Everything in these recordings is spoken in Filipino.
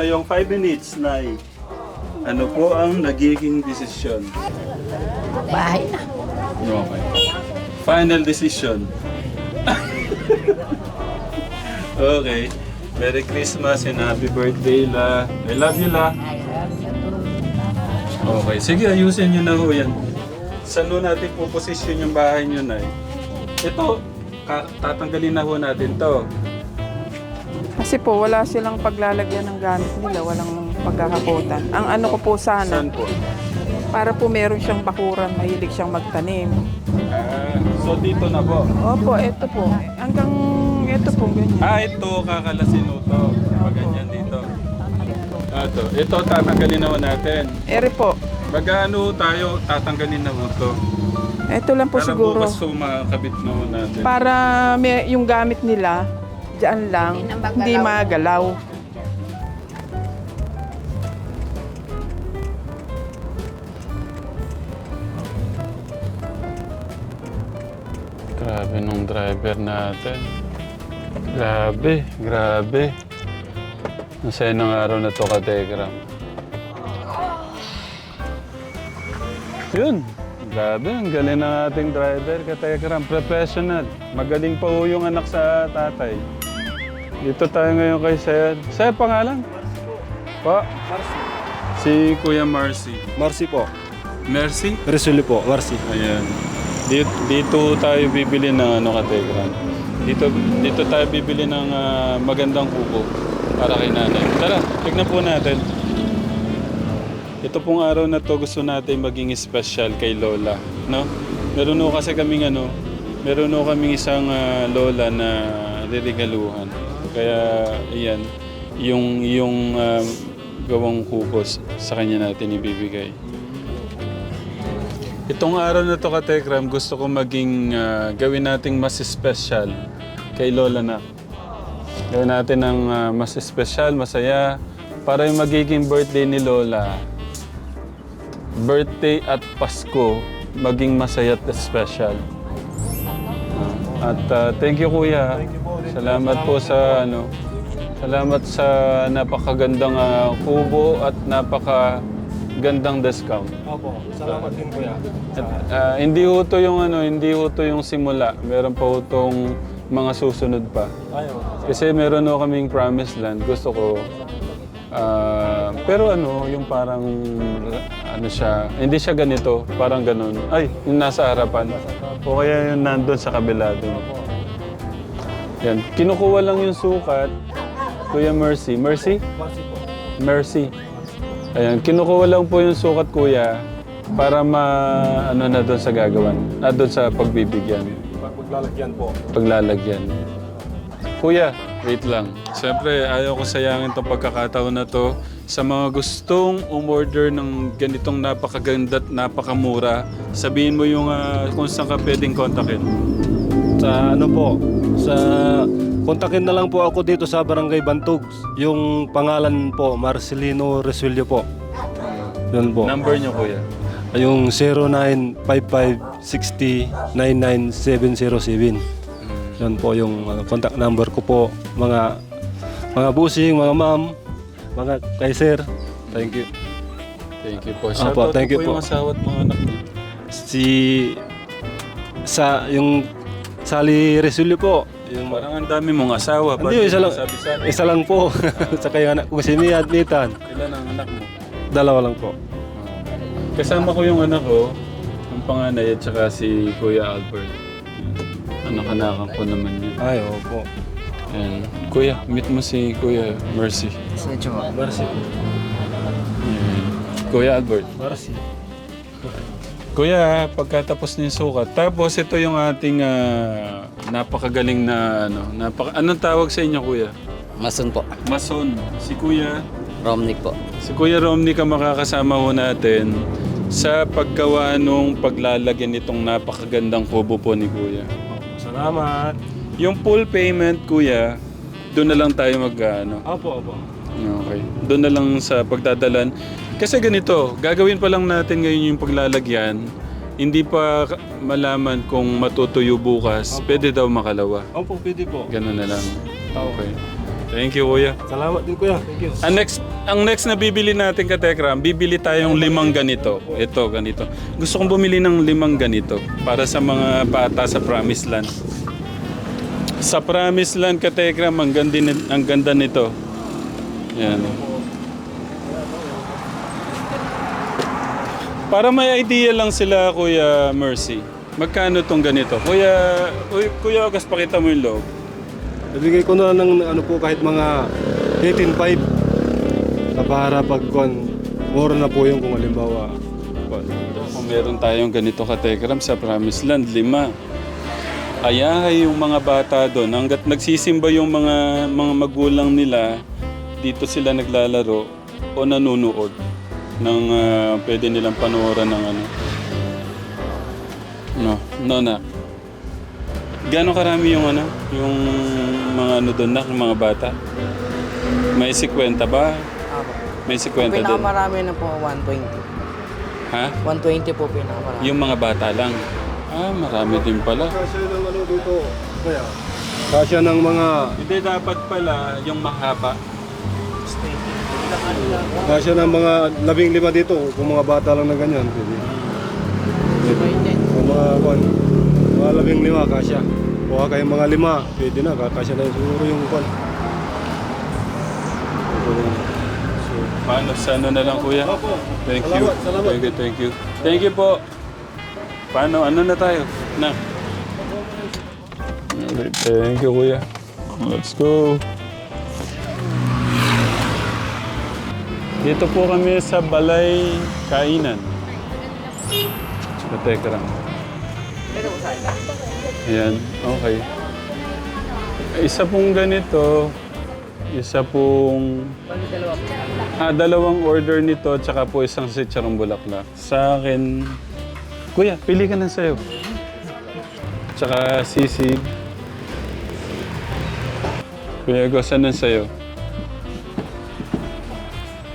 na yung 5 minutes, Nay. Ano po ang nagiging desisyon? Bahay na. Okay. Final decision. okay. Merry Christmas and happy birthday, La. I love you, La. Okay. Sige, ayusin nyo na ho yan. Saan ho natin po posisyon yung bahay nyo, Nay? Ito, tatanggalin na ho natin to. Kasi po, wala silang paglalagyan ng gamit nila, walang pagkakakutan. Ang ano ko po sana, Saan po? para po meron siyang bakuran, mahilig siyang magtanim. Ah, so dito na po. Opo, ito po. Hanggang ito po, ganyan. Ah, ito, kakalasin ho to. Pag ganyan dito. Ah, ito. Ito, tatanggalin naman natin. Ere po, Magkano tayo tatanggalin na ho to? ito lang po Para siguro. bukas so makakabit na ho natin. Para may, yung gamit nila, dyan lang, Hindi na magalaw. hindi magalaw. Grabe nung driver natin. Grabe, grabe. Masaya ng araw na to ka, Tegram. Yun. Grabe, ang galing ng ating driver, ka, Tegram. Professional. Magaling pa ho yung anak sa tatay. Dito tayo ngayon kay Sir. Sir, pangalan? Pa? Si Kuya Marcy. Marcy po. Mercy? Resuli po, Marcy. Ayan. Dito, dito tayo bibili ng ano ka, Tegram. Dito, dito tayo bibili ng ah, magandang kuko para kay nanay. Tara, tignan po natin. Ito pong araw na to gusto natin maging special kay Lola, no? Meron ho kasi kaming ano, meron ho kaming isang ah, Lola na ririgaluhan. Kaya iyan, yung yung ah, gawang kukos sa kanya natin ibibigay. Itong araw na to ka Tekram, gusto ko maging ah, gawin nating mas special kay Lola na. Gawin natin ng ah, mas special, masaya, para yung magiging birthday ni Lola, birthday at Pasko, maging masaya at special. At ah, thank you kuya. Salamat po sa ano. Salamat sa napakagandang ah, kubo at napakagandang discount. Opo, salamat din kuya. At, ah, hindi ho to yung ano, hindi ho to yung simula. Meron pa ho tong mga susunod pa. Ayaw. Kasi meron ho kaming promised land. Gusto ko ah, pero ano, yung parang ano siya, hindi siya ganito, parang ganun. Ay, yung nasa harapan. O kaya yung nandun sa kabila dun. Yan, kinukuha lang yung sukat. Kuya Mercy. Mercy? Mercy. Ayan, kinukuha lang po yung sukat kuya para ma ano na doon sa gagawan. Ah, doon sa pagbibigyan, Pag maglalagyan po. paglalagyan. Kuya, wait lang. Siyempre, ayaw ko sayangin tong pagkakataon na to sa mga gustong umorder ng ganitong napakaganda at napakamura. Sabihin mo yung ah, kung saan ka pwedeng kontakin. Sa ano po, sa kontakin na lang po ako dito sa Barangay Bantog. Yung pangalan po, Marcelino Resulio po. Yun po. Number niyo, kuya. Yung 0955-60-99707. Yun po yung uh, contact number ko po. Mga mga busing, mga ma'am, mga kay sir. Thank you. Thank you po. Opo, Shoutout thank po you yung po. asawa at mga anak niyo. Si sa yung Sally Resulio po. Yung, Parang ang dami mong asawa. Hindi, isa lang, Sabi sa isa lang po. Saka yung anak ko si Mia at Nathan. Ilan ang anak mo? Dalawa lang po. Kasama ko yung anak ko, ang panganay at saka si Kuya Albert. Anak-anakan ko naman yun. Ay, opo. Ayan. Kuya, meet mo si Kuya Mercy. Marcy. Ayan. Kuya Albert. Marcy. Kuya, pagkatapos ng sukat. Tapos ito yung ating ah, napakagaling na ano. Napaka, anong tawag sa inyo, Kuya? Mason po. Mason. Si Kuya. Romnick po. Si Kuya Romney ka makakasama ho natin sa paggawa nung paglalagyan nitong napakagandang kubo po ni Kuya. Salamat. Yung full payment, Kuya, doon na lang tayo mag ano. Opo, opo. Okay. Doon na lang sa pagdadalan. Kasi ganito, gagawin pa lang natin ngayon yung paglalagyan. Hindi pa malaman kung matutuyo bukas. Pwede daw makalawa. Opo, pwede po. Ganun na lang. Okay. Thank you, kuya. Salamat din kuya. Thank you. Ang next, ang next na bibili natin ka Tekram, bibili tayong limang ganito. Ito, ganito. Gusto kong bumili ng limang ganito para sa mga bata sa Promised Land. Sa Promised Land ka Tekram, ang ganda, ang ganda nito. Yan. Para may idea lang sila, Kuya Mercy. Magkano tong ganito? Kuya, Uy, Kuya August, pakita mo yung loob. Nabigay ko na ng ano po kahit mga 18.5 na para pag kung mura na po yung kung halimbawa. kung- meron tayong ganito ka Tekram sa Promised Land, lima. Ayahay yung mga bata doon. Hanggat nagsisimba yung mga, mga magulang nila, dito sila naglalaro o nanonood ng ah, pwede nilang panoorin ng ano. No, no na. Gano'ng karami yung ano, yung mga ano doon na, mga bata? May 50 ba? May 50 din. Pinakamarami na po, 120. Ha? 120 po pinakamarami. Yung mga bata lang. Ah, marami din pala. Dito. Kaya. Kasya ng mga Hindi dapat pala yung mahaba. kasya ng mga labing lima dito kung mga bata lang na ganyan. Pwede. Kung mga kwan, mga labing lima kasya. Kuha kayong mga lima, pwede na, kakasya na siguro yung kwan. Paano? Sa ano na lang kuya? Thank you. Thank you, thank you. Thank you po. Paano? Ano na tayo? Na. Okay, Thank you. Let's go. Dito po kami sa Balay Kainan. Sa Tekram. Ayan, okay. Isa pong ganito, isa pong... Ah, dalawang order nito, tsaka po isang sitsarong bulaklak. Sa akin... Kuya, pili ka na sa'yo. Tsaka sisig. Kuya, gusto na sa'yo.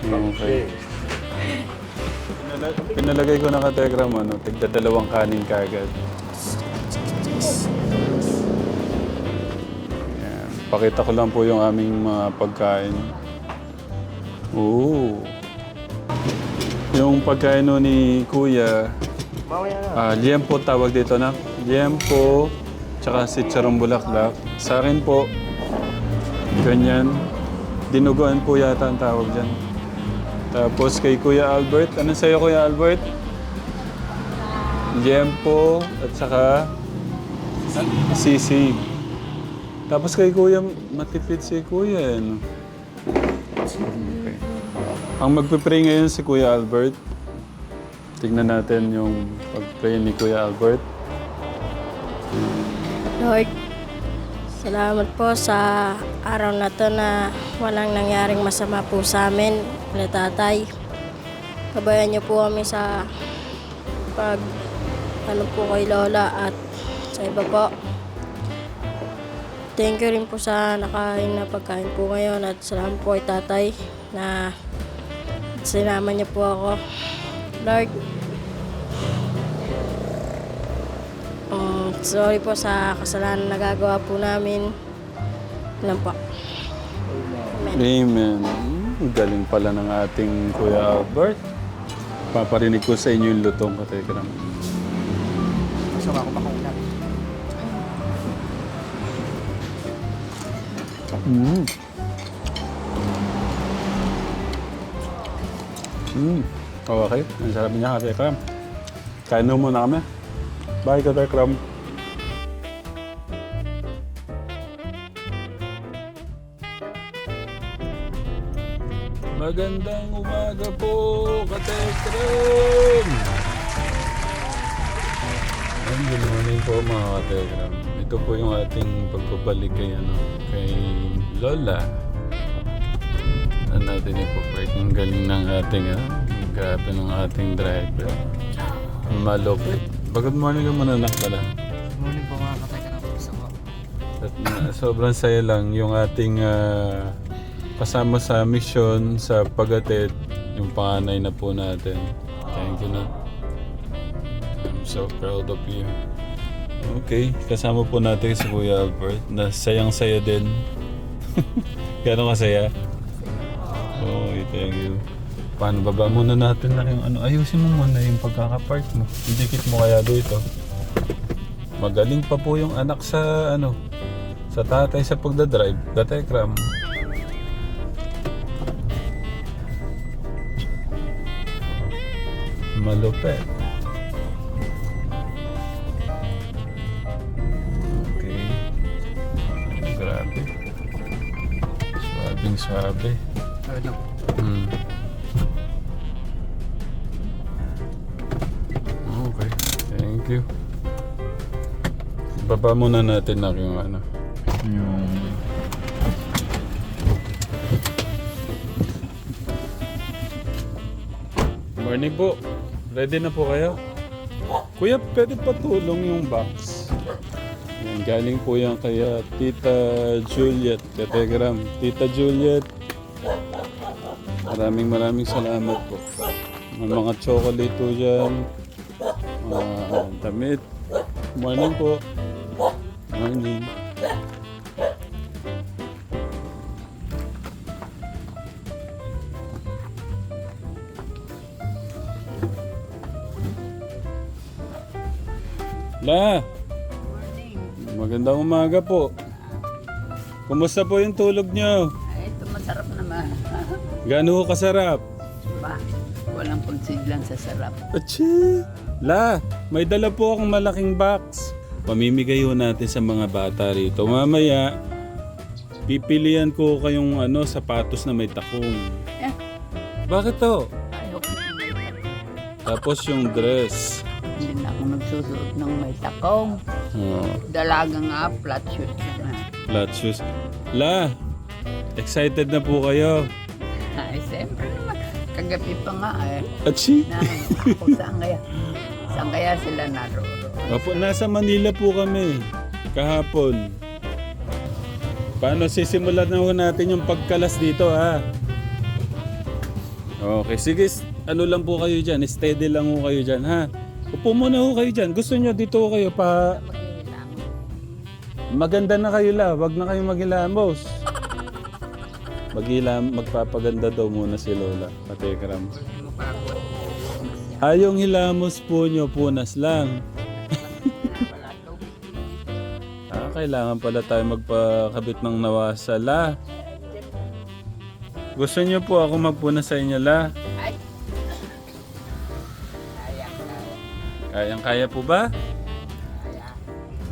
Okay. Pinala- Pinalagay ko na ka Telegram, ano, tigda dalawang kanin kagad. Yan. Pakita ko lang po yung aming mga pagkain. Oo. Yung pagkain no ni Kuya, ah liempo tawag dito na. Liempo, tsaka si Charong Bulaklak. Sa akin po, ganyan. Dinuguan po yata ang tawag dyan. Tapos kay Kuya Albert, ano sa'yo Kuya Albert? Liempo at saka sisig. Tapos kay Kuya, matipid si Kuya. eh, no? Ang magpipray ngayon si Kuya Albert. Tignan natin yung pag-pray ni Kuya Albert. Lord, salamat po sa araw na to na walang nangyaring masama po sa amin, na tatay. Kabayan niyo po kami sa pag ano po kay Lola at sa iba po. Thank you rin po sa nakain na pagkain po ngayon at salamat po kay tatay na sinama niyo po ako. Lord, um, sorry po sa kasalanan na nagagawa po namin. Lang po. Amen. Mm, Galing pala ng ating Kuya Albert. Paparinig ko sa inyo yung lutong katekram. Gusto ako makunan. Mm. Mm. Okay. Ang sarap niya katekram. Kain na muna kami. Bye katekram. Magandang umaga po, katekram! Ay, Good morning po mga katekram. Ito po yung ating pagbabalik kay, ano, kay Lola. Ano natin ipapray. Ang galing ng ating, ano, grabe ng ating driver. Malupit. Good morning ka muna anak pala. Morning po mga katay na po sa ko. At na, sobrang saya lang yung ating ah, kasama sa mission sa pagatid, yung panganay na po natin. Thank you na. I'm so proud of you. Okay, kasama po natin si Kuya Albert na sayang-saya din. Gano'ng kasaya? Okay, thank you. Paano baba muna natin lang yung ano? Ayusin mo muna yung pagkakapark mo. Idikit mo kaya dito. Magaling pa po yung anak sa ano sa tatay sa pagdadrive. Datekram. Malupet. Okay. Grabe. Swabing swabe. Thank you. Baba muna natin na yung ano. Yung... Morning po. Ready na po kayo? Kuya, pwede patulong yung box. Yan, galing po yan kaya Tita Juliet, Kategram. Tita Juliet, Maraming maraming salamat po. May mga chocolate po dyan. Damit. Morning po. Morning. La! Magandang umaga po. Kumusta po yung tulog niyo? Ay, ito masarap naman. Gaano ho kasarap? ba? Walang pagsidlan sa sarap. Achi! La, may dala po akong malaking box. Pamimigay ho natin sa mga bata rito. Mamaya, pipilian ko kayong ano, sapatos na may takong. Eh. Bakit to? Ayoko. Tapos yung dress. Hindi na ako nagsusuot ng may takong. Oh, Dalaga nga, flat shoot na. flat shoes. La, excited na po kayo. Ay, siyempre naman. Kagabi pa nga eh. Achi! Na, ako saan kaya? Saan kaya sila naroon? Opo, nasa Manila po kami. Kahapon. Paano sisimulan na ho natin yung pagkalas dito ha? Okay, sige. Ano lang po kayo dyan? Steady lang ho kayo dyan ha? Upo muna ho kayo dyan. Gusto nyo dito ho kayo pa... Maganda na kayo la. Wag na kayo maghilamos. Maghilam, magpapaganda daw muna si Lola. Patekram. Ayong hilamos po nyo, punas lang. Ah, kailangan pala tayo magpakabit ng nawasala. Gusto niyo po ako magpuna sa inyo, la? Kayang-kaya po ba?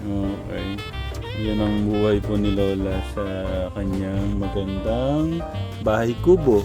Okay. Yan ang buhay po ni Lola sa kanyang magandang bahay kubo.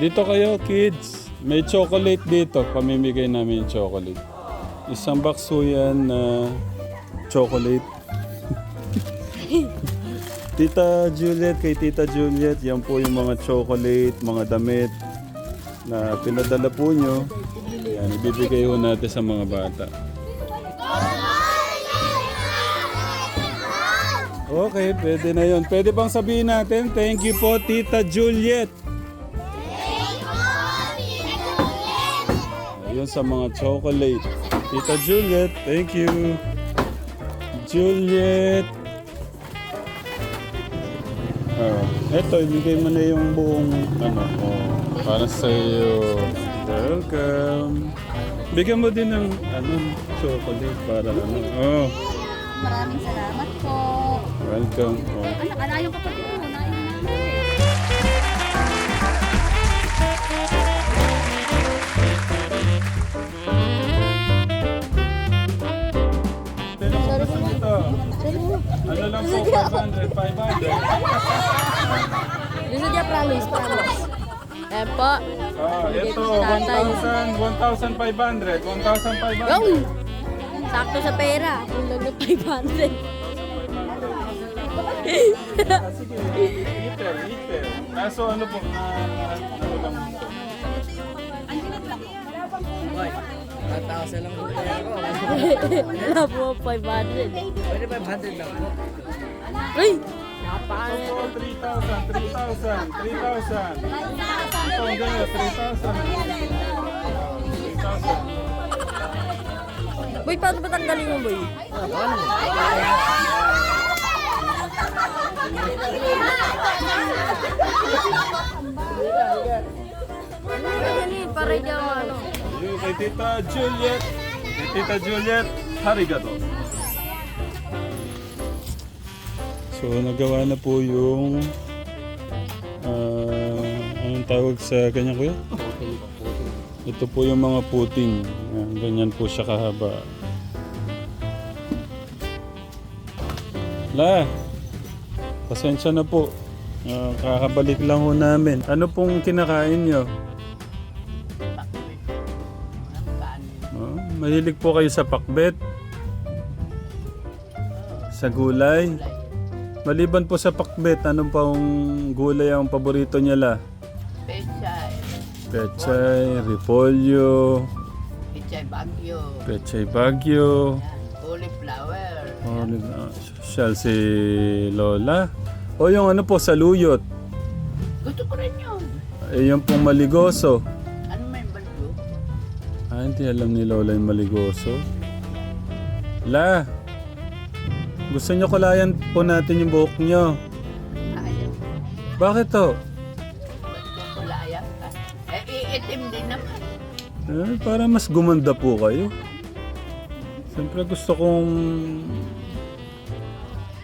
Dito kayo, kids. May chocolate dito. Pamimigay namin yung chocolate. Isang box po yan na chocolate. Tita Juliet, kay Tita Juliet, yan po yung mga chocolate, mga damit na pinadala po nyo. Yan, ibibigay ho natin sa mga bata. Okay, pwede na yun. Pwede bang sabihin natin, thank you po, Tita Juliet. Ayun sa mga chocolate. Tita Juliet, thank you. Juliet. Oh, eto, ibigay mo na yung buong ano, oh, para sa iyo. Welcome. Bigyan mo din ng ano, chocolate para ano. Oh, Maraming salamat po. welcome. Oh. Anak, ala yung kapatid mo. Lang po 500, 500. Gusto niya promise, promise. Eh po. Ah, ito, Tatay. 1,000, 1,500, 1,500. Go! Sakto sa pera. Kung lang na 500. Ah, sige, liter, liter. Kaso ano po, na, ano lang po. Wala po 500. Pwede 500 lang po. Ito po, 3,000, 3,000, 3,000. Ito, ang ganda, 3,000. 3,000. Boy, paano ba tanggalin mo, boy? Ano yan eh? Para di ako ano. Kay Tita Juliet. Kay Tita Juliet, harigato. So, nagawa na po yung ah, anong tawag sa ganyan kuya? Ito po yung mga puting. Yan, ganyan po siya kahaba. La, pasensya na po. Ah, kakabalik lang ho namin. Ano pong kinakain nyo? Oh, mahilig po kayo sa pakbet? Sa gulay? Maliban po sa pakbet, anong pang gulay ang paborito niya la? Pechay, Pechay, repolyo, pechay bagyo, pechay bagyo, cauliflower, o uh, siya si Lola. O yung ano po, saluyot. Gusto ko rin yun. Eh, yung pong maligoso. Ano may baldo? Ah, hindi alam ni Lola yung maligoso. La, gusto niyo kulayan po natin yung buhok. Ayaw. Bakit to? Ba't ko? Eh, iitim din naman. Eh, para mas gumanda po kayo. Siyempre gusto kong...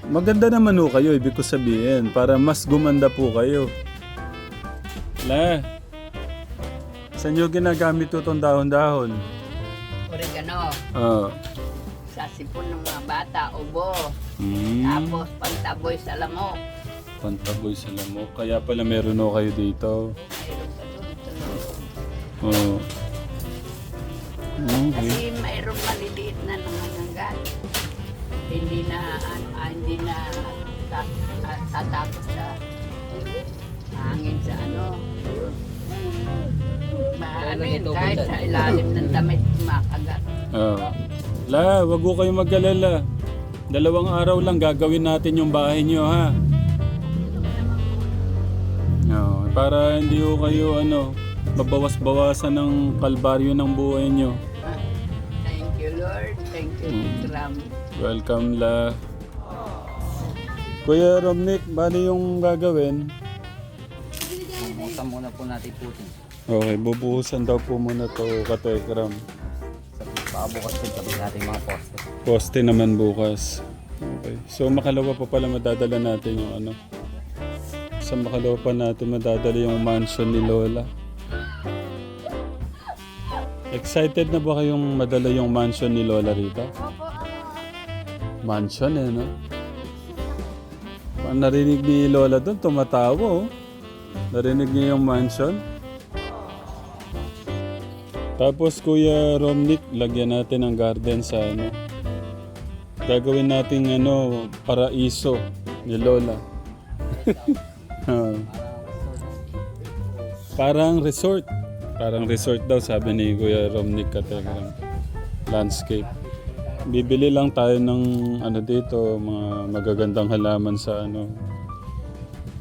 Maganda naman ho kayo, ibig ko sabihin. Para mas gumanda po kayo. La, saan nyo ginagamit ito itong dahon-dahon? Oregano, Ah. sa sipon ng mga bata, ubo. Mm. Tapos pantaboy sa lamok. Pantaboy sa lamok. Kaya pala meron ho kayo dito. Mayroon sa loob. Oo. Okay. Kasi mayroong maliliit na nangangagat. Hindi na, ano, ah, hindi na ta- tatapos sa hangin sa ano. Ma, ano yun, kahit sa ilalim ng damit, makagat. Ah. La, wag ko kayo mag-alala. Dalawang araw lang gagawin natin yung bahay niyo ha. No, para hindi ko kayo ano, mabawas-bawasan ng kalbaryo ng buhay niyo. Ah, Thank you, Lord. Thank you, Tikram. Welcome la. Kuya Romnick, bali yung gagawin? Bukasan muna po natin putin. Okay, bubuhusan daw po muna to katekram. Baka bukas din kami natin mga poste. Poste naman bukas. Okay. So makalawa pa pala madadala natin yung ano. Sa makalawa pa natin madadala yung mansion ni Lola. Excited na ba kayong madala yung mansion ni Lola rito? Mansion eh, no? Narinig ni Lola doon, tumatawa oh. Narinig niya yung mansion. Tapos Kuya Romnick, lagyan natin ng garden sa ano. Gagawin natin ano, paraiso ni Lola. Ah. Parang resort. Parang resort daw sabi ni Kuya Romnick Kategram. Landscape. Bibili lang tayo ng ano dito, mga magagandang halaman sa ano.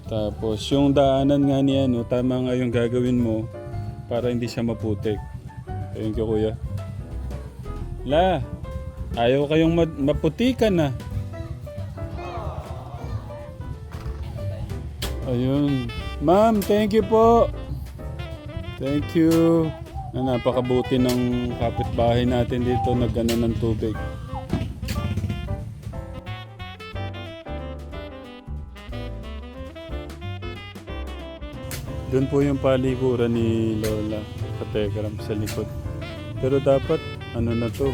Tapos yung daanan nga ni ano, tama nga yung gagawin mo para hindi siya maputik. Thank you, kuya. La, ayaw kayong ma- maputikan na. Ayun. Ma'am, thank you po. Thank you. Na napakabuti ng kapitbahay natin dito nagano ng tubig. Doon po yung palikuran ni Lola Kategram sa likod. Pero dapat, ano na to,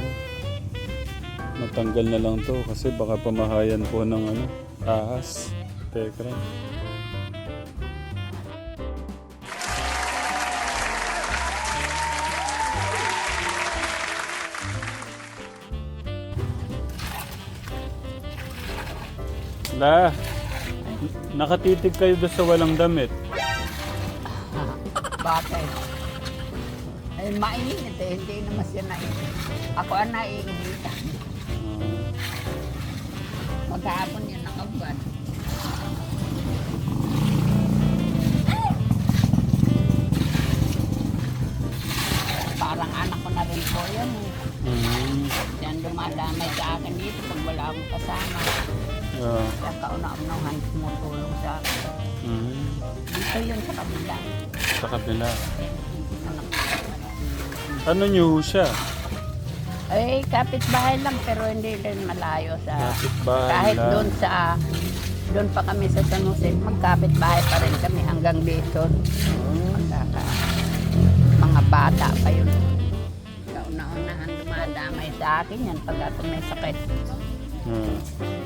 Matanggal na lang to kasi baka pamahayan po ng ano, ahas. Tekram. La, nakatitig kayo doon sa walang damit. Bakit? Ay, mainit eh. Hindi naman siya nainit. Ako ang naiinitan. Maghapon yun nakabad. Parang anak ko na rin po yan. eh. Mm. Yan dumadamay sa akin dito pag wala akong kasama. Ah. Kaya kauna-unahan tumutulong sa akin. Mm. Dito yun sa kabila. Sa kabila. Ko. Ano niyo siya? Eh, kapitbahay lang pero hindi rin malayo sa... Kapitbahay kahit lang. doon sa... Doon pa kami sa San Jose, magkapitbahay pa rin kami hanggang dito. Magkaka... Mga bata pa yun. Kauna-unahan dumadamay sa akin yan pag ako may sakit. Ah.